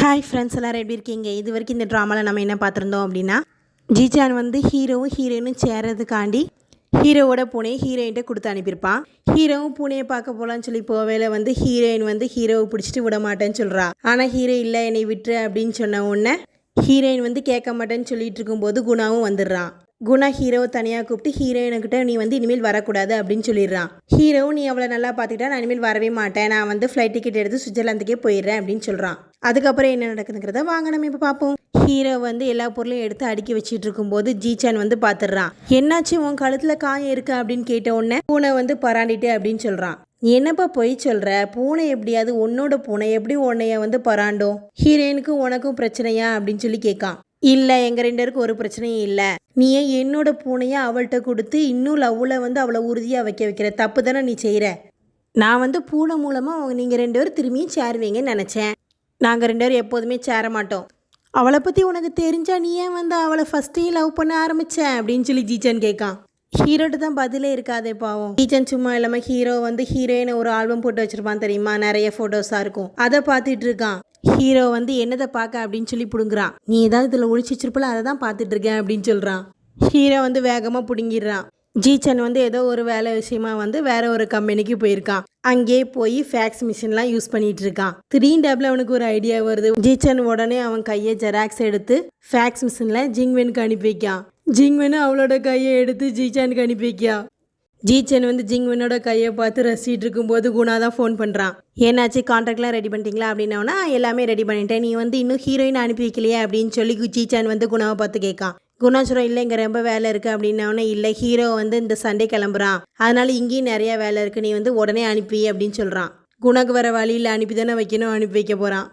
Hi friends எல்லாரும் எப்படி இருக்கீங்க? இது வரைக்கும் இந்த ட்ராமாவில் நம்ம என்ன பார்த்துருந்தோம் அப்படின்னா ஜிஜான் வந்து ஹீரோவும் ஹீரோயினும் சேர்றதுக்காண்டி ஹீரோவோட பூனையை ஹீரோயின்ட்ட கொடுத்து அனுப்பியிருப்பான் ஹீரோவும் பூனையை பார்க்க போகலான்னு சொல்லி போவேல வந்து ஹீரோயின் வந்து ஹீரோவை பிடிச்சிட்டு விட மாட்டேன்னு சொல்கிறா ஆனால் ஹீரோ இல்லை என்னை விட்டுரு அப்படின்னு சொன்ன உடனே ஹீரோயின் வந்து கேட்க மாட்டேன்னு சொல்லிட்டு இருக்கும்போது குணாவும் வந்துடுறான் குணா ஹீரோவை தனியாக கூப்பிட்டு ஹீரோயினுக்கிட்ட நீ வந்து இனிமேல் வரக்கூடாது அப்படின்னு சொல்லிடுறான். ஹீரோவும் நீ அவளை நல்லா பார்த்துக்கிட்டா நான் இனிமேல் வரவே மாட்டேன். நான் வந்து ஃப்ளைட் டிக்கெட் எடுத்து சுவிட்சர்லாந்துக்கே போயிடுறேன் அப்படின்னு சொல்கிறான் அதுக்கப்புறம் என்ன நடக்குதுங்கிறத வாங்க நம்ம இப்போ பார்ப்போம். ஹீரோ வந்து எல்லா பொருளையும் எடுத்து அடுக்கி வச்சுட்டு இருக்கும்போது ஜீச்சான் வந்து பார்த்துடுறான். என்னாச்சு உன் கழுத்தில் காயம் இருக்கு? அப்படின்னு கேட்ட உடனே பூனை வந்து பராண்டிட்டு அப்படின்னு சொல்கிறான் நீ என்னப்பா பொய் சொல்கிற பூனை எப்படியாவது உன்னோட பூனை எப்படி உன்னைய வந்து பராண்டும்? ஹீரோயினுக்கும் உனக்கும் பிரச்சனையா? அப்படின்னு சொல்லி கேட்கான். இல்லை எங்கள் ரெண்டு பேருக்கும் ஒரு பிரச்சனையும் இல்லை. நீ ஏன் என்னோட பூனையை அவள்கிட்ட கொடுத்து இன்னும் லவ்வில் வந்து அவளை உறுதியாக வைக்க வைக்கிற தப்பு தானே நீ செய்கிற நான் வந்து பூனை மூலமாக நீங்கள் ரெண்டு பேரும் திரும்பியும் சேருவீங்கன்னு நினச்சேன். நாங்கள் ரெண்டு பேரும் எப்போதுமே சேர மாட்டோம். அவளை பற்றி உனக்கு தெரிஞ்சா நீ ஏன் வந்து அவளை ஃபஸ்ட்டே லவ் பண்ண ஆரம்பிச்ச? அப்படின்னு சொல்லி ஜீச்சன் கேட்கான். ஹீரோட்டு தான் பதிலே இருக்காதே பாவம். ஜீச்சன் சும்மா இல்லாமல் ஹீரோ வந்து ஹீரோயின் ஒரு ஆல்பம் போட்டு வச்சுருப்பான் தெரியுமா? நிறைய ஃபோட்டோஸாக இருக்கும். அதை பார்த்துட்டு இருக்கான். ஹீரோ வந்து என்னதை பார்க்க அப்படின்னு சொல்லி பிடுங்குறான். நீ ஏதாவது இதில் ஒழிச்சு வச்சிருப்பல அதை தான் பார்த்துட்டு இருக்கேன் அப்படின்னு சொல்கிறான் ஹீரோ வந்து வேகமாக பிடுங்கிடுறான். ஜீச்சன் வந்து ஏதோ ஒரு வேலை விஷயமா வந்து வேற ஒரு கம்பெனிக்கு போயிருக்கான். அங்கேயே போய் ஃபேக்ஸ் மிஷின்லாம் யூஸ் பண்ணிட்டு இருக்கான். திடீர்னு டேப்ல அவனுக்கு ஒரு ஐடியா வருது. ஜீச்சன் உடனே அவன் கையை ஜெராக்ஸ் எடுத்து ஃபேக்ஸ் மிஷினில் ஜிங்வெனுக்கு அனுப்பி வைக்கான். ஜிங்வெனு அவளோட கையை எடுத்து ஜீச்சானுக்கு அனுப்பி வைக்கா ஜீச்சன் வந்து ஜிங்வனோட கையை பார்த்து ரசிட்டு இருக்கும்போது குணா தான் ஃபோன் பண்ணுறான் என்னாச்சு? கான்ட்ராக்ட்லாம் ரெடி பண்ணிட்டீங்களா? அப்படின்னா எல்லாமே ரெடி பண்ணிட்டேன். நீ வந்து இன்னும் ஹீரோயின் அனுப்பி வைக்கலையே? அப்படின்னு சொல்லி ஜீச்சான் வந்து குணாவை பார்த்து கேட்கான். குணா சொல்கிறோம் இல்லை இங்கே ரொம்ப வேலை இருக்குது அப்படின்னோடனே இல்லை ஹீரோ வந்து இந்த சண்டே கிளம்புறான். அதனால் இங்கேயும் நிறையா வேலை இருக்குது நீ வந்து உடனே அனுப்பி அப்படின்னு சொல்கிறான் குணாக்கு வர வழியில் அனுப்பி தானே வைக்கணும். அனுப்பி வைக்க போகிறான்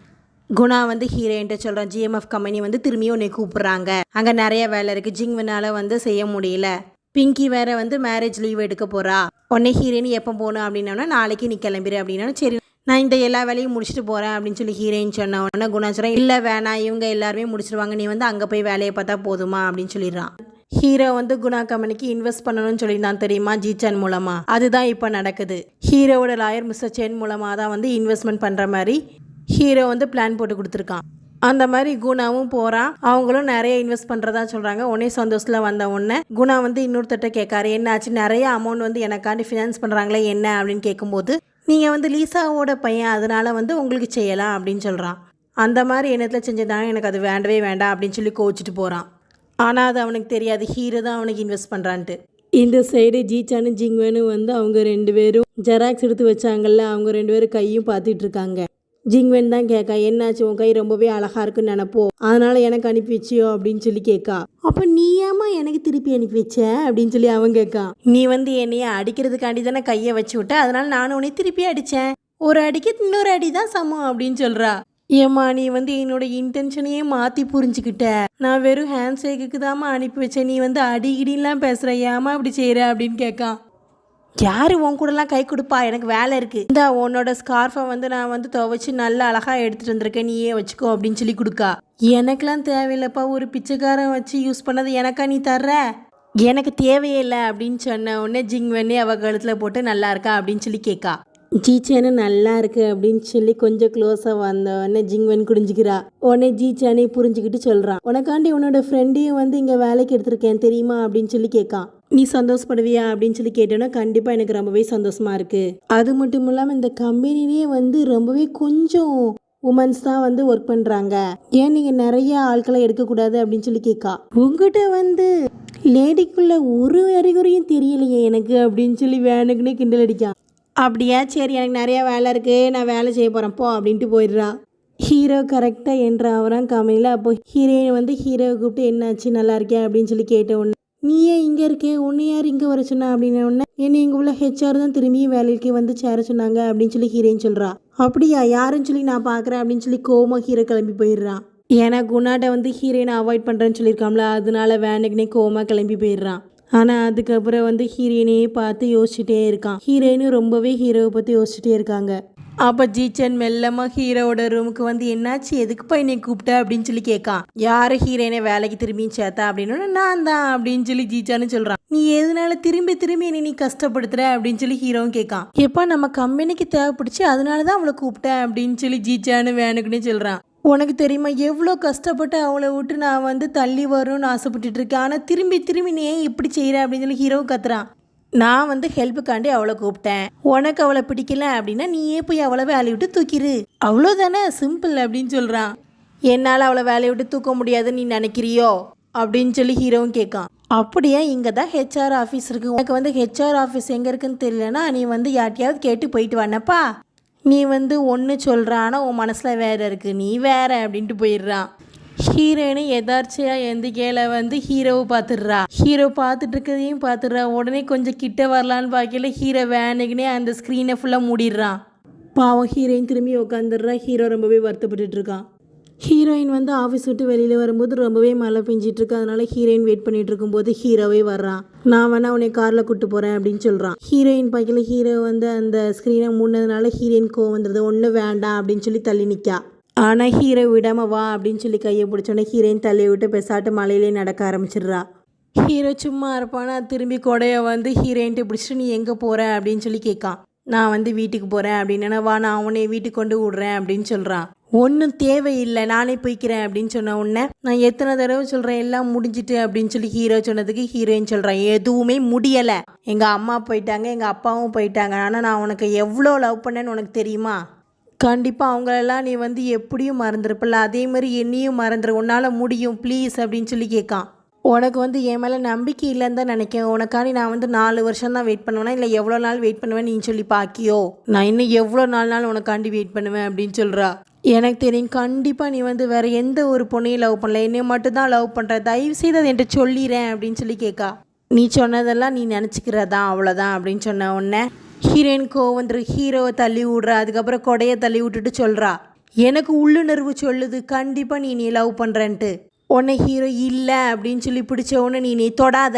குணா வந்து ஹீரோயின்ட்ட சொல்கிறான் ஜிஎம்எஃப் கம்பெனி வந்து திரும்பியும் உன்னை கூப்பிட்றாங்க. அங்கே நிறைய வேலை இருக்குது ஜிங்வனால் வந்து செய்ய முடியல. பிங்கி வேற வந்து மேரேஜ் லீவ் எடுக்க போறா. உன்னை ஹீரோயின் எப்போ போகணும் அப்படின்னா நாளைக்கு நீ கிளம்பிடு அப்படின்னா சரி நான் இந்த எல்லா வேலையும் முடிச்சுட்டு போகிறேன் அப்படின்னு சொல்லி ஹீரோயின் சொன்ன உடனே குணா சொல்கிறேன் இல்லை வேணாம் இவங்க எல்லாருமே முடிச்சிருவாங்க. நீ வந்து அங்கே போய் வேலையை பார்த்தா போதுமா? அப்படின்னு சொல்லிடுறான். ஹீரோ வந்து குணா கம்பெனிக்கு இன்வெஸ்ட் பண்ணணும்னு சொல்லியிருந்தான் தெரியுமா ஜிச்சான் மூலமா? அதுதான் இப்போ நடக்குது. ஹீரோவோட லாயர் மிஸ்டர் சென் மூலமாக தான் வந்து இன்வெஸ்ட்மெண்ட் பண்ணுற மாதிரி ஹீரோ வந்து பிளான் போட்டு கொடுத்துருக்கான். அந்த மாதிரி குணாவும் போகிறான் அவங்களும் நிறைய இன்வெஸ்ட் பண்ணுறதா சொல்கிறாங்க உடனே சந்தோஷத்தில் வந்த உடனே குணா வந்து இன்னொருத்தட்ட கேட்காரு. என்னாச்சு? நிறைய அமௌண்ட் வந்து எனக்காண்டி ஃபினான்ஸ் பண்ணுறாங்களே என்ன? அப்படின்னு கேட்கும்போது நீங்கள் வந்து லீசாவோட பையன். அதனால வந்து உங்களுக்கு செய்யலாம் அப்படின்னு சொல்கிறான் அந்த மாதிரி எண்ணத்தில் செஞ்சதாங்க எனக்கு அது வேண்டவே வேண்டாம் அப்படின்னு சொல்லி கோச்சிட்டு போகிறான் ஆனால் அது அவனுக்கு தெரியாது. ஹீரோ தான் அவனுக்கு இன்வெஸ்ட் பண்ணுறான்ட்டு இந்த சைடு ஜீச்சானு ஜிங்வேனு வந்து அவங்க ரெண்டு பேரும் ஜெராக்ஸ் எடுத்து வச்சாங்கல்ல அவங்க ரெண்டு பேரும் கையும் பார்த்துட்டு இருக்காங்க. ஜிங்வென் தான் கேட்கா என்னாச்சு? உன் கை ரொம்பவே அழகா இருக்குன்னு நினப்போம் அதனால எனக்கு அனுப்பி வச்சியோ? அப்படின்னு சொல்லி கேட்கா அப்ப நீ ஏமா எனக்கு திருப்பி அனுப்பி வச்ச? அப்படின்னு சொல்லி அவன் கேட்கா நீ வந்து என்னைய அடிக்கிறதுக்காண்டி தானே கையை வச்சு விட்ட? அதனால நானும் உன்னை திருப்பி அடிச்சேன். ஒரு அடிக்கு இன்னொரு அடி தான் சமம் அப்படின்னு சொல்றா. ஏம்மா நீ வந்து என்னோட இன்டென்ஷனையே மாற்றி புரிஞ்சுக்கிட்ட. நான் வெறும் ஹேண்ட் ஷேக்குக்கு தாம்மா அனுப்பி வச்சேன். நீ வந்து அடிக்கடிலாம் பேசுகிற ஏமா அப்படி செய்கிற அப்படின்னு கேட்கான் யார் உன் கூடலாம் கை கொடுப்பா? எனக்கு வேலை இருக்குது இந்த உன்னோட ஸ்கார்ஃபை வந்து நான் வந்து துவைச்சி நல்லா அழகாக எடுத்துகிட்டு வந்திருக்கேன். நீயே வச்சுக்கோ அப்படின்னு சொல்லி கொடுக்கா. எனக்கெலாம் தேவையில்லைப்பா. ஒரு பிச்சைக்காரன் வச்சு யூஸ் பண்ணது எனக்கா நீ தர்ற? எனக்கு தேவையே இல்லை அப்படின்னு சொன்ன உடனே ஜிங் பண்ணி அவ கழுத்தில் போட்டு நல்லா இருக்கா அப்படின்னு சொல்லி கேட்கா ஜீச்சானு நல்லா இருக்கு அப்படின்னு சொல்லி கொஞ்சம் க்ளோஸாக வந்த உடனே ஜிங்வன் குடிஞ்சிக்கிறா. உடனே ஜீச்சானே புரிஞ்சுக்கிட்டு சொல்கிறான் உனக்காண்டி உன்னோட ஃப்ரெண்டையும் வந்து இங்கே வேலைக்கு எடுத்திருக்கேன் தெரியுமா அப்படின்னு சொல்லி கேட்கான் நீ சந்தோஷப்படுவியா அப்படின்னு சொல்லி கேட்டோன்னா கண்டிப்பாக எனக்கு ரொம்பவே சந்தோஷமா இருக்கு. அது மட்டும் இல்லாமல் இந்த கம்பெனிலேயே வந்து ரொம்பவே கொஞ்சம் உமன்ஸ் தான் வந்து ஒர்க் பண்ணுறாங்க ஏன் நீங்கள் நிறைய ஆட்களை எடுக்கக்கூடாது அப்படின்னு சொல்லி கேட்கா உங்ககிட்ட வந்து லேடிக்குள்ள ஒரு அறிகுறியும் தெரியலையே எனக்கு அப்படின்னு சொல்லி வேணுக்குன்னே கிண்டல் அடிக்கான் அப்படியா? சரி எனக்கு நிறையா வேலை இருக்குது நான் வேலை செய்ய போகிறேன் போ அப்படின்ட்டு போயிடுறா. ஹீரோ கரெக்டாக என்ற அவரான் கம்பெனியில் அப்போ ஹீரோயின் வந்து ஹீரோவை கூப்பிட்டு என்னாச்சு? நல்லா இருக்கே அப்படின்னு சொல்லி கேட்ட நீயே இங்கே இருக்கே உன்னை யார் இங்கே வர சொன்னா அப்படின்ன உடனே என்னை இங்கே உள்ள ஹெச்ஆர் தான் திரும்பியும் வேலைக்கு வந்து சேர சொன்னாங்க அப்படின்னு சொல்லி ஹீரோயின் சொல்கிறா அப்படியா யாருன்னு சொல்லி நான் பார்க்குறேன் அப்படின்னு சொல்லி கோமா ஹீரோ கிளம்பி போயிடுறான். ஏன்னா குணாட்டை வந்து ஹீரோயினை அவாய்ட் பண்ணுறேன்னு சொல்லியிருக்காம்ல அதனால வேனுக்குனே கோமா கிளம்பி போயிடுறான். ஆனால் அதுக்கப்புறம் வந்து ஹீரோயினையே பார்த்து யோசிச்சுட்டே இருக்கான். ஹீரோயினும் ரொம்பவே ஹீரோவை பற்றி யோசிச்சுட்டே இருக்காங்க. அப்போ ஜீச்சன் மெல்லமாக ஹீரோவோட ரூமுக்கு வந்து என்னாச்சு? எதுக்குப்பா என்னை கூப்பிட்ட? அப்படின்னு சொல்லி கேட்கான். யார் ஹீரோயினை வேலைக்கு திரும்பியும் சேர்த்தா? அப்படின்னு. நான் தான் அப்படின்னு சொல்லி ஜீச்சான்னு சொல்கிறான் நீ எதனால திரும்பி திரும்பி என்னை நீ கஷ்டப்படுத்துற? அப்படின்னு சொல்லி ஹீரோவும் கேட்கான். எப்பா நம்ம கம்பெனிக்கு தேவைப்படுச்சு அதனால தான் அவளை கூப்பிட்டேன் அப்படின்னு சொல்லி ஜீச்சான்னு வேணுக்குன்னு சொல்கிறான் உனக்கு தெரியுமா எவ்வளோ கஷ்டப்பட்டு அவளை விட்டு நான் வந்து தள்ளி வரும்னு ஆசைப்பட்டுட்டு இருக்கேன். ஆனால் திரும்பி திரும்பி நீ ஏன் இப்படி செய்கிற அப்படின்னு சொல்லி ஹீரோ கத்துறான். நான் வந்து ஹெல்ப்புக்காண்டி அவளை கூப்பிட்டேன். உனக்கு அவளை பிடிக்கல அப்படின்னா நீயே போய் அவளை வேலையை விட்டு தூக்கிடு அவ்வளோதானே சிம்பிள் அப்படின்னு சொல்கிறான் என்னால் அவளை வேலையை விட்டு தூக்க முடியாதுன்னு நீ நினைக்கிறியோ? அப்படின்னு சொல்லி ஹீரோவும் கேட்கான். அப்படியே இங்கே தான் ஹெச்ஆர் ஆஃபீஸ் இருக்கு. உனக்கு வந்து ஹெச்ஆர் ஆஃபீஸ் எங்கே இருக்குன்னு தெரியலனா நீ வந்து யார்ட்டையாவது கேட்டு போயிட்டு வானப்பா நீ வந்து ஒன்று சொல்கிற ஆனால் உன் மனசில் வேறு இருக்குது நீ வேற அப்படின்ட்டு போயிடுறான். ஹீரோயினு எதார்ச்சியாக கேளை வந்து ஹீரோவை பார்த்துடுறா. ஹீரோ பார்த்துட்டு இருக்கதையும் பார்த்துடுறா. உடனே கொஞ்சம் கிட்ட வரலான்னு பார்க்கல ஹீரோ வேனுக்குனே அந்த ஸ்க்ரீனை ஃபுல்லாக மூடிடுறான். பாவம் ஹீரோயின் திரும்பி உட்காந்துடுறா ஹீரோ ரொம்பவே வருத்தப்பட்டுட்டு இருக்கான் ஹீரோயின் வந்து ஆஃபீஸ் விட்டு வெளியில் வரும்போது ரொம்பவே மழை பெஞ்சிட்டு இருக்கு அதனால ஹீரோயின் வெயிட் பண்ணிட்டு இருக்கும்போது ஹீரோவே வர்றான். நான் வேணா உன்னை காரில் கூட்டு போகிறேன் அப்படின்னு சொல்கிறான் ஹீரோயின் பார்க்கல ஹீரோ வந்து அந்த ஸ்க்ரீனை மூடினதுனால ஹீரோயின் கோவம் வந்துடுது. ஒன்றும் வேண்டாம் அப்படின்னு சொல்லி தள்ளி நிற்கா ஆனால் ஹீரோ விடாம வா அப்படின்னு சொல்லி கையை பிடிச்சோன்னே ஹீரோயின் தள்ளி விட்டு பெசாட்டு மலையிலே நடக்க ஆரம்பிச்சிடுறா. ஹீரோ சும்மா இருப்பானா? திரும்பி கொடையை வந்து ஹீரோயின்ட்டு பிடிச்சிட்டு நீ எங்கே போகிற அப்படின்னு சொல்லி கேட்கான் நான் வந்து வீட்டுக்கு போகிறேன் அப்படின்னா வா நான் உன்னை வீட்டுக்கு கொண்டு விடுறேன் அப்படின்னு சொல்கிறான் ஒன்றும் தேவையில்லை நானே போய்க்கிறேன் அப்படின்னு சொன்ன உடனே நான் எத்தனை தடவை சொல்கிறேன் எல்லாம் முடிஞ்சிட்டு அப்படின்னு சொல்லி ஹீரோ சொன்னதுக்கு ஹீரோயின் சொல்கிறான் எதுவுமே முடியலை. எங்கள் அம்மா போயிட்டாங்க எங்கள் அப்பாவும் போயிட்டாங்க. ஆனால் நான் உனக்கு எவ்வளோ லவ் பண்ணேன்னு உனக்கு தெரியுமா? கண்டிப்பாக அவங்களெல்லாம் நீ வந்து எப்படியும் மறந்துருப்பில்ல. அதே மாதிரி என்னையும் மறந்துரு. உன்னால் முடியும். ப்ளீஸ் அப்படின்னு சொல்லி கேட்கான் உனக்கு வந்து என் மேலே நம்பிக்கை இல்லைன்னு தான் நினைக்கேன் உனக்காண்டி நான் வந்து நாலு வருஷம் தான் வெயிட் பண்ணுவேனா? இல்லை எவ்வளோ நாள் வெயிட் பண்ணுவேன் நீ சொல்லி பாக்கியோ? நான் இன்னும் எவ்வளோ நாள் நாள் உனக்காண்டி வெயிட் பண்ணுவேன் அப்படின்னு சொல்கிறா எனக்கு தெரியும் கண்டிப்பாக நீ வந்து வேறு எந்த ஒரு பொண்ணையும் லவ் பண்ணல. என்னைய மட்டும் தான் லவ் பண்ணுற தயவு செய்து அதை என்கிட்ட சொல்லிடுறேன் அப்படின்னு சொல்லி கேட்கா. நீ சொன்னதெல்லாம் நீ நினச்சிக்கிறதா அவ்வளோதான் அப்படின்னு சொன்ன உடனே ஹீரோயின் கோவந்துரு ஹீரோவை தள்ளி விடுறா அதுக்கப்புறம் கொடையை தள்ளி விட்டுட்டு சொல்கிறா எனக்கு உள்ளுணர்வு சொல்லுது கண்டிப்பாக நீ நீ லவ் பண்ணுறன்ட்டு உன்னை ஹீரோ இல்லை அப்படின்னு சொல்லி பிடிச்ச உடனே நீ நீ தொடாத.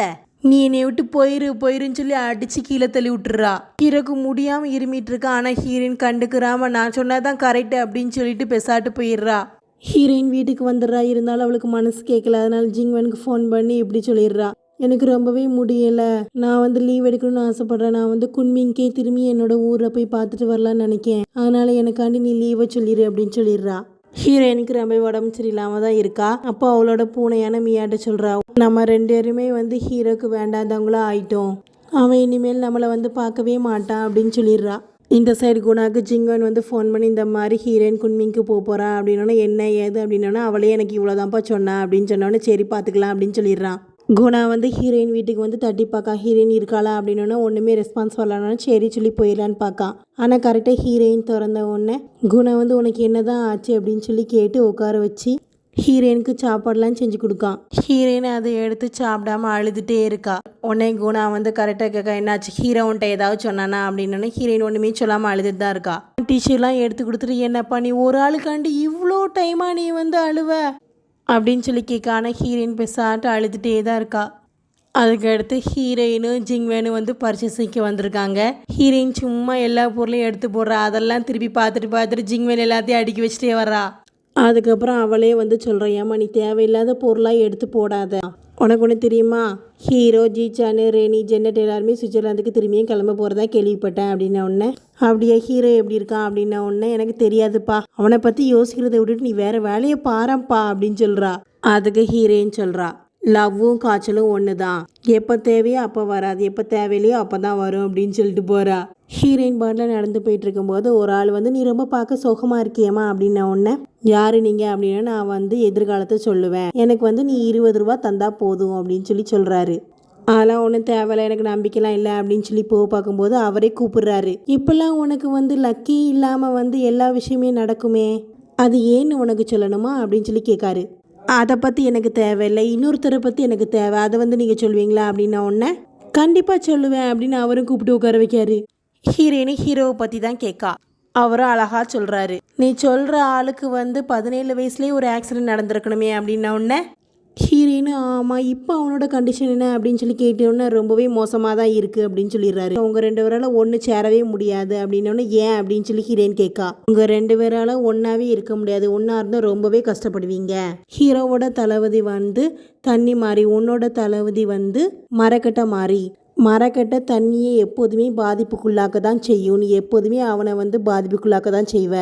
நீ என்னை விட்டு போயிரு போயிருன்னு சொல்லி அடித்து கீழே தள்ளி விட்டுறா. ஹீரோக்கு முடியாமல் இருமிட்டு இருக்கா ஆனால் ஹீரோயின் கண்டுக்கிறாம நான் சொன்னதான் கரெக்டு அப்படின்னு சொல்லிட்டு பெசாட்டு போயிடுறா. ஹீரோயின் வீட்டுக்கு வந்துடுறா இருந்தாலும் அவளுக்கு மனசு கேட்கல அதனால ஜிங்வனுக்கு ஃபோன் பண்ணி இப்படி சொல்லிடுறா. எனக்கு ரொம்பவே முடியலை. நான் வந்து லீவ் எடுக்கணும்னு ஆசைப்படுறேன். நான் வந்து குன்மிங்கே திரும்பி என்னோட ஊரில் போய் பார்த்துட்டு வரலான்னு நினைக்கேன். அதனால் எனக்காண்டி நீ லீவை சொல்லிடு அப்படின்னு சொல்லிடுறா. ஹீரோயினுக்கு ரொம்ப உடம்பு சரியில்லாம தான் இருக்கா. அப்போ அவளோட பூனையான மியாட்ட சொல்கிறா நம்ம ரெண்டு பேருமே வந்து ஹீரோக்கு வேண்டாதவங்களா ஆயிட்டோம். அவன் இனிமேல் நம்மளை வந்து பார்க்கவே மாட்டான் அப்படின்னு சொல்லிடுறா. இந்த சைடு குணாக்கு ஜிங்கன் வந்து ஃபோன் பண்ணி இந்த மாதிரி ஹீரோயின் குன்மிங்க்கு போக போகிறா அப்படின்னோடனே என்ன ஏது? அப்படின்னோடனே அவளே எனக்கு இவ்வளோதான்ப்பா சொன்னா அப்படின்னு சொன்னோடனே சரி பார்த்துக்கலாம் அப்படின்னு சொல்லிடுறான் குணா வந்து ஹீரோயின் வீட்டுக்கு வந்து தட்டி பார்க்கா ஹீரோயின் இருக்காளா? அப்படின்னோடனே ஒன்றுமே ரெஸ்பான்ஸ் வரலன்னா சரி சொல்லி போயிடலான்னு பார்க்கா. ஆனால் கரெக்டாக ஹீரோயின் திறந்த உடனே குணா வந்து உனக்கு என்னதான் ஆச்சு? அப்படின்னு சொல்லி கேட்டு உட்கார வச்சு ஹீரோயினுக்கு சாப்பாடுலாம் செஞ்சு கொடுக்கான் ஹீரோயின் அதை எடுத்து சாப்பிடாம அழுதுகிட்டே இருக்கா. உடனே குணா வந்து கரெக்டாக கேட்க என்னாச்சு? ஹீரோன்ட்ட ஏதாவது சொன்னானா? அப்படின்னு ஹீரோயின் ஒன்றுமே சொல்லாமல் அழுதுட்டு தான் இருக்கா. டிஷ்யூலாம் எடுத்து கொடுத்துட்டு என்னப்பா நீ ஒரு ஆளுக்காண்டி இவ்வளோ டைமாக நீ வந்து அழுவ? அப்படின்னு சொல்லி கேட்கான ஹீரோயின் பெசாட்டு அழுதுகிட்டே தான் இருக்கா. அதுக்கடுத்து ஹீரோயினும் ஜிங்வேனும் வந்து பர்ச்சேசிக்கு வந்திருக்காங்க. ஹீரோயின் சும்மா எல்லா பொருளையும் எடுத்து போடுறா. அதெல்லாம் திருப்பி பார்த்துட்டு பார்த்துட்டு ஜிங்வேன் எல்லாத்தையும் அடுக்கி வச்சுட்டே வர்றா. அதுக்கப்புறம் அவளே வந்து சொல்கிறேன் ஏம்மா நீ தேவையில்லாத பொருளாக எடுத்து போடாத. உனக்கு ஒன்று தெரியுமா? ஹீரோ ஜீச்சானு ரேணி ஜென்னட் எல்லாருமே சுவிட்சர்லாந்துக்கு திரும்பியும் கிளம்ப போகிறதா கேள்விப்பட்டேன் அப்படின்ன உடனே. அப்படியே ஹீரோ எப்படி இருக்கான் அப்படின்ன உடனே எனக்கு தெரியாதுப்பா. அவனை பற்றி யோசிக்கிறத விட்டுட்டு நீ வேறு வேலையை பாரம்ப்பா அப்படின்னு சொல்கிறா அதுக்கு ஹீரோன்னு சொல்கிறா லவ்வும் காய்ச்சலும் ஒன்று தான் எப்போ தேவையோ அப்போ வராது. எப்போ தேவையிலையோ அப்போ தான் வரும் அப்படின்னு சொல்லிட்டு போகிறா ஹீரோயின் பாட்டில் நடந்து போயிட்டு இருக்கும்போது ஒரு ஆள் வந்து நீ ரொம்ப பார்க்க சுகமாக இருக்கியம்மா அப்படின்ன உடனே யார் நீங்கள் அப்படின்னா நான் வந்து எதிர்காலத்தை சொல்லுவேன். எனக்கு வந்து நீ இருபது ரூபா தந்தா போதும் அப்படின்னு சொல்லி சொல்கிறாரு அதெல்லாம் ஒன்றும் தேவையில்ல. எனக்கு நம்பிக்கைலாம் இல்லை அப்படின்னு சொல்லி போக பார்க்கும்போது அவரே கூப்பிடுறாரு. இப்போல்லாம் உனக்கு வந்து லக்கி இல்லாமல் வந்து எல்லா விஷயமே நடக்குமே? அது ஏன்னு உனக்கு சொல்லணுமா? அப்படின்னு சொல்லி கேட்காரு. அதை பற்றி எனக்கு தேவையில்லை. இன்னொருத்தரை பற்றி எனக்கு தேவை. அதை வந்து நீங்கள் சொல்லுவீங்களா அப்படின்னா ஒன்று கண்டிப்பாக சொல்லுவேன் அப்படின்னு அவரும் கூப்பிட்டு உட்கார வைக்காரு. ஹீரோயினி ஹீரோவை பற்றி தான் கேட்கா அவரும் அழகாக சொல்கிறாரு நீ சொல்கிற ஆளுக்கு வந்து பதினேழு வயசுலேயே ஒரு ஆக்சிடென்ட் நடந்திருக்கணுமே அப்படின்ன உடனே ஹீரோயினு ஆமாம் இப்போ அவனோட கண்டிஷன் என்ன அப்படின்னு சொல்லி கேட்டோன்னே ரொம்பவே மோசமாக தான் இருக்குது அப்படின்னு சொல்லிடுறாரு. அவங்க ரெண்டு பேரால் ஒன்று சேரவே முடியாது அப்படின்னோடனே ஏன் அப்படின்னு சொல்லி ஹீரோயின் கேட்கா. உங்க ரெண்டு பேரால் ஒன்றாவே இருக்க முடியாது. ஒன்றா இருந்தால் ரொம்பவே கஷ்டப்படுவீங்க. ஹீரோவோட தளபதி வந்து தண்ணி மாறி உன்னோட தளபதி வந்து மரக்கட்டை மாறி. மரக்கட்டை தண்ணியை எப்போதுமே பாதிப்புக்குள்ளாக்க தான் செய்யும். நீ எப்போதுமே அவனை வந்து பாதிப்புக்குள்ளாக்க தான் செய்வ.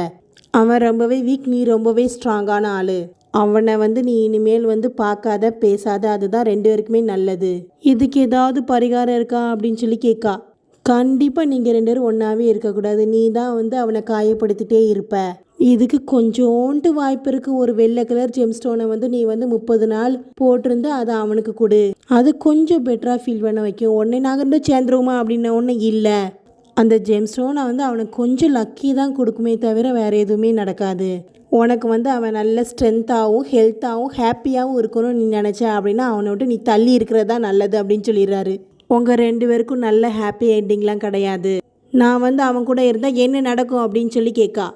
அவன் ரொம்பவே வீக் நீ ரொம்பவே ஸ்ட்ராங்கான ஆள். அவனை வந்து நீ இனிமேல் வந்து பார்க்காத பேசாத அதுதான் ரெண்டு பேருக்குமே நல்லது. இதுக்கு ஏதாவது பரிகாரம் இருக்கா அப்படின்னு சொல்லி கேட்கா. கண்டிப்பாக நீங்கள் ரெண்டு பேரும் ஒன்றாவே இருக்கக்கூடாது. நீ தான் வந்து அவனை காயப்படுத்திட்டே இருப்ப. இதுக்கு கொஞ்சோண்டு வாய்ப்பு இருக்கு. ஒரு வெள்ளை கலர் ஜெம்ஸ்டோனை வந்து நீ வந்து முப்பது நாள் போட்டிருந்து அதை அவனுக்கு கொடு. அது கொஞ்சம் பெட்டராக ஃபீல் பண்ண வைக்கும். உடனே நாங்கள் ரெண்டும் சேர்ந்துருவோமா அப்படின்ன ஒன்று இல்லை. அந்த ஜெம்ஸ்டோனை வந்து அவனுக்கு கொஞ்சம் லக்கி தான் கொடுக்குமே தவிர வேறு எதுவுமே நடக்காது. உனக்கு வந்து அவன் நல்ல ஸ்ட்ரென்த்தாகவும் ஹெல்த்தாகவும் ஹாப்பியாகவும் இருக்கணும்னு நீ நினச்ச அப்படின்னா அவனை விட்டு நீ தள்ளி இருக்கிறது தான் நல்லது அப்படின்னு சொல்லிடுறாரு. உங்கள் ரெண்டு பேருக்கும் நல்ல ஹாப்பி என்டிங்லாம் கிடையாது. நான் வந்து அவன் கூட இருந்தால் என்ன நடக்கும் அப்படின்னு சொல்லி கேட்கா.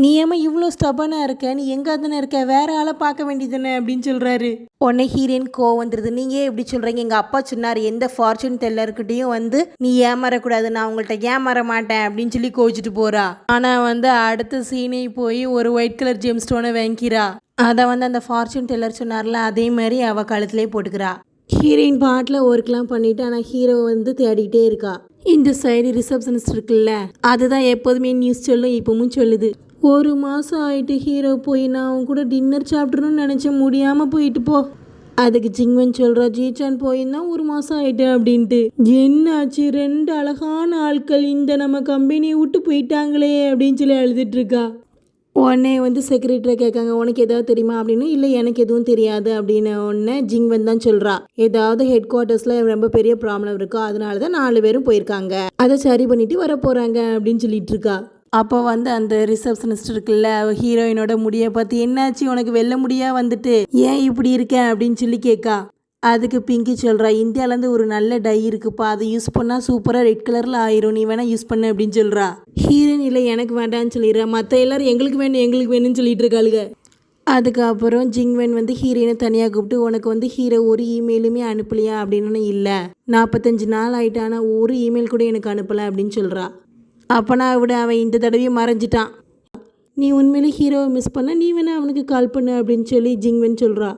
நீ ஏமா இவ்வளோ ஸ்டபனாக இருக்க? நீ எங்கே தானே இருக்க? வேற ஆளை பார்க்க வேண்டியதுன்னு அப்படின்னு சொல்கிறாரு உடனே ஹீரோயின் கோவம் வந்துடுது நீங்கள் ஏன் இப்படி சொல்கிறீங்க எங்கள் அப்பா சொன்னார் எந்த ஃபார்ச்சூன் டெல்லர்கிட்டையும் வந்து நீ ஏமாறக்கூடாது. நான் உங்கள்கிட்ட ஏமாற மாட்டேன் அப்படின்னு சொல்லி கோச்சிட்டு போகிறா ஆனால் வந்து அடுத்த சீனை போய் ஒரு ஒயிட் கலர் ஜெம் ஸ்டோனை வாங்கிக்கிறா. அதை வந்து அந்த ஃபார்ச்சூன் டெல்லர் சொன்னார்ல அதே மாதிரி அவள் கழுத்துலேயே போட்டுக்கிறா. ஹீரோயின் பாட்டில் ஒர்க்லாம் பண்ணிட்டு ஆனால் ஹீரோ வந்து தேடிக்கிட்டே இருக்கா. இந்த சைடு ரிசப்ஷனிஸ்ட் இருக்குல்ல அதுதான் எப்போதுமே நியூஸ் சொல்லும் இப்பவும் சொல்லுது. ஒரு மாதம் ஆயிட்டு ஹீரோ போய் நான் அவன் கூட டின்னர் சாப்பிட்றணும்னு நினச்சேன். முடியாமல் போயிட்டு போ. அதுக்கு ஜிங்வன் சொல்கிறா ஜீச்சான் போயிருந்தான் ஒரு மாதம் ஆயிட்டு அப்படின்ட்டு. என்னாச்சு? ரெண்டு அழகான ஆட்கள் இந்த நம்ம கம்பெனியை விட்டு போயிட்டாங்களே அப்படின்னு சொல்லி அழுதுட்டுருக்கா உடனே வந்து செக்ரட்டரை கேட்காங்க உனக்கு ஏதாவது தெரியுமா அப்படின்னு? இல்லை எனக்கு எதுவும் தெரியாது அப்படின்னு. உடனே ஜிங்வன் தான் சொல்கிறா ஏதாவது ஹெட் குவார்ட்டர்ஸில் ரொம்ப பெரிய ப்ராப்ளம் இருக்கோ. அதனால தான் நாலு பேரும் போயிருக்காங்க. அதை சரி பண்ணிட்டு வர போகிறாங்க அப்படின்னு சொல்லிட்டு இருக்கா. அப்போ வந்து அந்த ரிசப்ஷனிஸ்ட் இருக்குல்ல ஹீரோயினோட முடியை பார்த்து என்னாச்சு? உனக்கு வெள்ள முடியா? வந்துட்டு. ஏன் இப்படி இருக்க? அப்படின்னு சொல்லி கேட்கா அதுக்கு பிங்கி சொல்கிறா இந்தியாவிலேருந்து ஒரு நல்ல டை இருக்குப்பா. அதை யூஸ் பண்ணால் சூப்பராக ரெட் கலரில் ஆயிரும். நீ வேணால் யூஸ் பண்ண அப்படின்னு சொல்கிறா ஹீரோயின் இல்லை எனக்கு வேண்டாம்னு சொல்லிடுறா. மற்ற எல்லோரும் எங்களுக்கு வேணும் எங்களுக்கு வேணும்னு சொல்லிட்டு இருக்காளுங்க அதுக்கப்புறம் ஜிங்வென் வந்து ஹீரோயினை தனியாக கூப்பிட்டு உனக்கு வந்து ஹீரோ ஒரு இமெயிலுமே அனுப்பலையா? அப்படின்னு இல்லை. நாற்பத்தஞ்சு நாள் ஆயிட்டு ஆனால் ஒரு இமெயில் கூட எனக்கு அனுப்பலை அப்படின்னு சொல்கிறா அப்போனா விட அவன் இந்த தடவையும் மறைஞ்சிட்டான். நீ உண்மையிலே ஹீரோவை மிஸ் பண்ண நீ வேணால் அவனுக்கு கால் பண்ணு அப்படின்னு சொல்லி ஜிங்வன் சொல்கிறா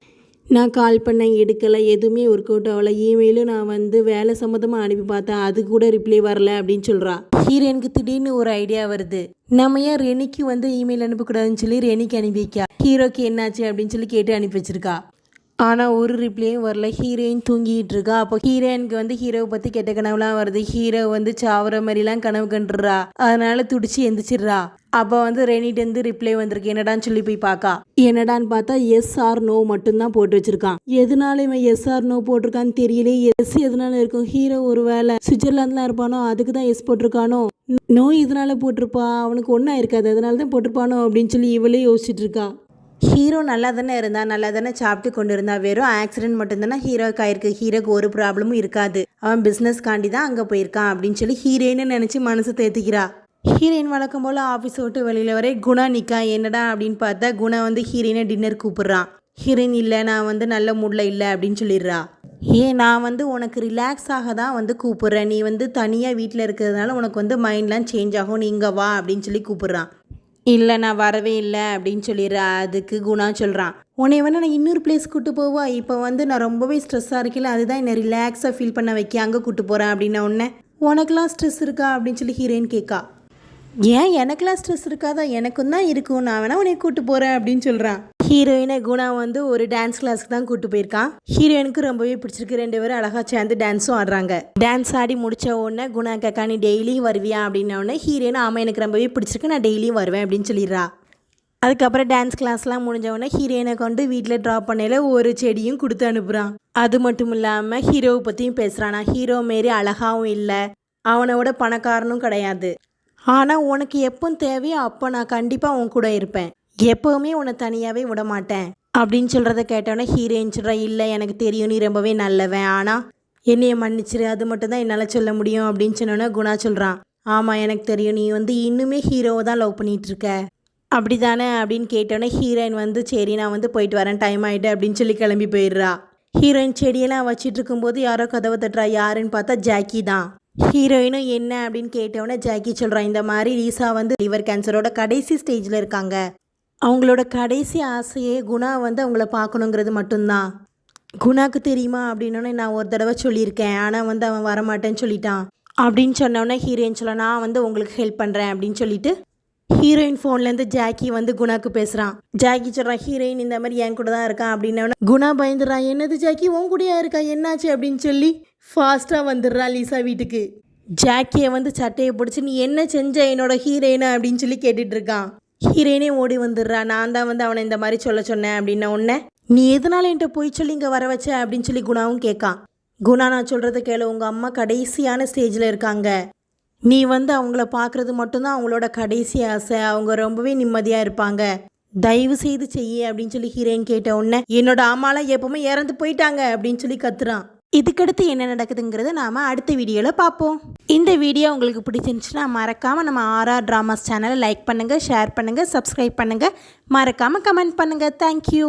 நான் கால் பண்ணேன் எடுக்கலை எதுவுமே ஒர்க் அவுட் ஆகலை. இமெயிலும் நான் வந்து வேலை சம்மந்தமாக அனுப்பி பார்த்தேன் அது கூட ரிப்ளை வரல அப்படின்னு சொல்கிறா ஹீரோனுக்கு திடீர்னு ஒரு ஐடியா வருது. நம்ம ஏன் ரெனிக்கு வந்து இமெயில் அனுப்பக்கூடாதுன்னு சொல்லி ரெனிக்கு அனுப்பி வைக்கா? ஹீரோக்கு என்னாச்சு அப்படின்னு சொல்லி கேட்டு அனுப்பி வச்சிருக்கா. ஆனால் ஒரு ரிப்ளையும் வரல. ஹீரோயின் தூங்கிட்டு இருக்கா. அப்போ ஹீரோயினுக்கு வந்து ஹீரோவை பற்றி கெட்ட கனவுலாம் வருது. ஹீரோ வந்து சாவர மாதிரிலாம் கனவு கண்டுறா. அதனால துடிச்சு எந்திரிச்சிடுறா. அப்போ வந்து ரெனிட்டேருந்து ரிப்ளை வந்திருக்கு. என்னடான்னு சொல்லி போய் பார்க்கா என்னடான்னு பார்த்தா எஸ் ஆர் நோ மட்டும்தான் போட்டு வச்சிருக்கான். எதனால இவன் எஸ் ஆர் நோ போட்டிருக்கான்னு தெரியல. எஸ் எதனால இருக்கும்? ஹீரோ ஒரு வேலை சுவிட்சர்லாந்துலாம் இருப்பானோ? அதுக்கு தான் எஸ் போட்டிருக்கானோ? நோய் இதனால போட்டிருப்பா. அவனுக்கு ஒன்றும் இருக்காது. அதனால தான் போட்டிருப்பானோ? அப்படின்னு சொல்லி இவளே யோசிச்சுட்டு இருக்கா. ஹீரோ நல்லா தானே இருந்தா நல்லா தானே சாப்பிட்டு கொண்டு இருந்தா வெறும் ஆக்சிடென்ட் மட்டும்தானே ஹீரோக்கு ஆயிருக்கு. ஹீரோக்கு ஒரு ப்ராப்ளமும் இருக்காது. அவன் பிஸ்னஸ் காண்டி தான் அங்கே போயிருக்கான் அப்படின்னு சொல்லி ஹீரோயின்னு நினச்சி மனசு தேத்திக்கிறா ஹீரோயின் வழக்கம் போல் ஆஃபீஸ் விட்டு வெளியில் வரை குணா நிக்கா என்னடா? அப்படின்னு பார்த்தா குணா வந்து ஹீரோயினை டின்னர் கூப்பிட்றான் ஹீரோயின் இல்லை நான் வந்து நல்ல மூடில் இல்லை அப்படின்னு சொல்லிடுறா. ஏன் நான் வந்து உனக்கு ரிலாக்ஸ் ஆக தான் வந்து கூப்பிட்றேன். நீ வந்து தனியாக வீட்டில் இருக்கிறதுனால உனக்கு வந்து மைண்ட்லாம் சேஞ்ச் ஆகும். நீ இங்கே வா அப்படின்னு சொல்லி கூப்பிட்றான் இல்லை நான் வரவே இல்லை அப்படின்னு சொல்லிடுற. அதுக்கு குணா சொல்கிறான் உன்னை வேணால் நான் இன்னொரு பிளேஸ் கூட்டு போவா. இப்போ வந்து நான் ரொம்பவே ஸ்ட்ரெஸ்ஸாக இருக்கல. அதுதான் என்னை ரிலாக்ஸாக ஃபீல் பண்ண வைக்க அங்கே கூட்டு போகிறேன் அப்படின்ன உடனே உனக்கெலாம் ஸ்ட்ரெஸ் இருக்கா? அப்படின்னு சொல்லி ஹீரோயின் கேட்கா. ஏன் எனக்கெல்லாம் ஸ்ட்ரெஸ் இருக்காதா? எனக்கும் தான் இருக்கும். நான் வேணா உன்னை கூட்டு போகிறேன் அப்படின்னு சொல்கிறான் ஹீரோயினை குணா வந்து ஒரு டான்ஸ் கிளாஸ்க்கு தான் கூட்டு போயிருக்கான் ஹீரோயினுக்கு ரொம்பவே பிடிச்சிருக்கு. ரெண்டு பேரும் அழகாக சேர்ந்து டான்ஸும் ஆடுறாங்க. டான்ஸ் ஆடி முடிச்ச உடனே குணா கக்கா நீ டெய்லியும் வருவியா? அப்படின்ன உடனே ஹீரோயின் ஆமாம் எனக்கு ரொம்பவே பிடிச்சிருக்கு. நான் டெய்லியும் வருவேன் அப்படின்னு சொல்லிடுறா. அதுக்கப்புறம் டான்ஸ் கிளாஸ்லாம் முடிஞ்ச உடனே ஹீரோயினை கொண்டு வீட்டில் ட்ராப் பண்ணையில் ஒரு செடியும் கொடுத்து அனுப்புகிறான் அது மட்டும் இல்லாமல் ஹீரோவை பற்றியும் பேசுகிறான் நான் ஹீரோ மாரி அழகாகவும் இல்லை. அவனோட பணக்காரனும் கிடையாது. ஆனால் உனக்கு எப்போ தேவையோ அப்போ நான் கண்டிப்பாக உன் கூட இருப்பேன். எப்போவுமே உன்னை தனியாகவே விட மாட்டேன். அப்படின்னு சொல்கிறத கேட்டோன்னே ஹீரோயின் சொல்கிறா இல்லை எனக்கு தெரியும் நீ ரொம்பவே நல்லவன். ஆனால் என்னைய மன்னிச்சிரு. அது மட்டும் தான் என்னால் சொல்ல முடியும். அப்படின்னு சொன்னோன்னே குணா சொல்கிறான் ஆமாம் எனக்கு தெரியும். நீ வந்து இன்னுமே ஹீரோவை தான் லவ் பண்ணிகிட்ருக்க அப்படி தானே அப்படின்னு கேட்டோன்னே ஹீரோயின் வந்து சரி நான் வந்து போயிட்டு வரேன். டைம் ஆகிட்டு அப்படின்னு சொல்லி கிளம்பி போயிடுறா. ஹீரோயின் செடியெல்லாம் வச்சிட்டு இருக்கும்போது யாரோ கதவை தட்டுறா. யாருன்னு பார்த்தா ஜாக்கி தான். ஹீரோயினும் என்ன அப்படின்னு கேட்டோன்னே ஜாக்கி சொல்கிறான் இந்த மாதிரி ரீசா வந்து லிவர் கேன்சரோட கடைசி ஸ்டேஜில் இருக்காங்க. அவங்களோட கடைசி ஆசையே குணா வந்து அவங்கள பார்க்கணுங்கிறது மட்டும்தான். குணாக்கு தெரியுமா அப்படின்னோடனே நான் ஒரு தடவை சொல்லியிருக்கேன் ஆனால் வந்து அவன் வரமாட்டேன்னு சொல்லிட்டான். அப்படின்னு சொன்னோன்னே ஹீரோயின் சொல்ல நான் வந்து உங்களுக்கு ஹெல்ப் பண்ணுறேன் அப்படின்னு சொல்லிட்டு ஹீரோயின் ஃபோன்லேருந்து ஜாக்கி வந்து குணாக்கு பேசுகிறான் ஜாக்கி சொல்கிறான் ஹீரோயின் இந்த மாதிரி என் கூட தான் இருக்கான் அப்படின்னா. குணா பயந்துடுறான் என்னது ஜாக்கி உன் கூடயா இருக்கா? என்னாச்சு? அப்படின்னு சொல்லி ஃபாஸ்ட்டாக வந்துடுறா லீசா வீட்டுக்கு. ஜாக்கியை வந்து சட்டையை பிடிச்சி நீ என்ன செஞ்ச என்னோட ஹீரோயினா அப்படின்னு சொல்லி கேட்டுட்ருக்கான் ஹீரோயினே ஓடி வந்துடுறா நான் தான் வந்து அவனை இந்த மாதிரி சொல்ல சொன்னேன் அப்படின்ன உடனே நீ எதனால என்கிட்ட போய் சொல்லி இங்கே வர வச்ச? அப்படின்னு சொல்லி குணாவும் கேட்கான். குணா நான் சொல்கிறத கேளு. உங்கள் அம்மா கடைசியான ஸ்டேஜில் இருக்காங்க. நீ வந்து அவங்கள பார்க்குறது மட்டும்தான் அவங்களோட கடைசி ஆசை. அவங்க ரொம்பவே நிம்மதியாக இருப்பாங்க. தயவு செய்து செய்ய அப்படின்னு சொல்லி ஹீரோயின் கேட்ட உடனே என்னோட அம்மாலாம் எப்பவுமே இறந்து போயிட்டாங்க அப்படின்னு சொல்லி கத்துறான். இதுக்கடுத்து என்ன நடக்குதுங்கிறத நாம் அடுத்த வீடியோவில் பார்ப்போம். இந்த வீடியோ உங்களுக்கு பிடிச்சிருந்துச்சுன்னா மறக்காமல் நம்ம ஆர்ஆர் ட்ராமாஸ் சேனலை லைக் பண்ணுங்கள் ஷேர் பண்ணுங்கள் சப்ஸ்கிரைப் பண்ணுங்கள் மறக்காமல் கமெண்ட் பண்ணுங்கள் தேங்க்யூ.